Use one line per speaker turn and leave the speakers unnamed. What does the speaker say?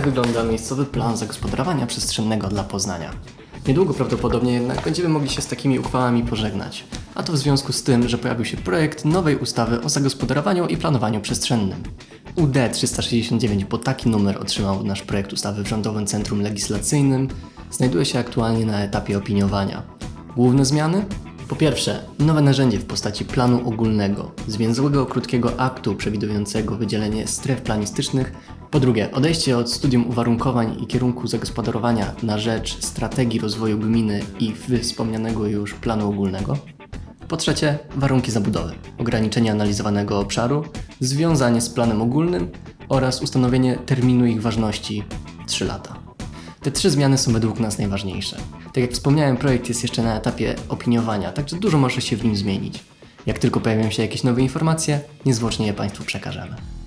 Tak wygląda miejscowy plan zagospodarowania przestrzennego dla Poznania. Niedługo prawdopodobnie jednak będziemy mogli się z takimi uchwałami pożegnać. A to w związku z tym, że pojawił się projekt nowej ustawy o zagospodarowaniu i planowaniu przestrzennym. UD 369, bo taki numer otrzymał nasz projekt ustawy w Rządowym Centrum Legislacyjnym, znajduje się aktualnie na etapie opiniowania. Główne zmiany? Po pierwsze, nowe narzędzie w postaci planu ogólnego, zwięzłego krótkiego aktu przewidującego wydzielenie stref planistycznych. Po drugie, odejście od studium uwarunkowań i kierunku zagospodarowania na rzecz strategii rozwoju gminy i wspomnianego już planu ogólnego. Po trzecie, warunki zabudowy, ograniczenie analizowanego obszaru, związanie z planem ogólnym oraz ustanowienie terminu ich ważności 3 lata. Te trzy zmiany są według nas najważniejsze. Tak jak wspomniałem, projekt jest jeszcze na etapie opiniowania, także dużo może się w nim zmienić. Jak tylko pojawią się jakieś nowe informacje, niezwłocznie je Państwu przekażemy.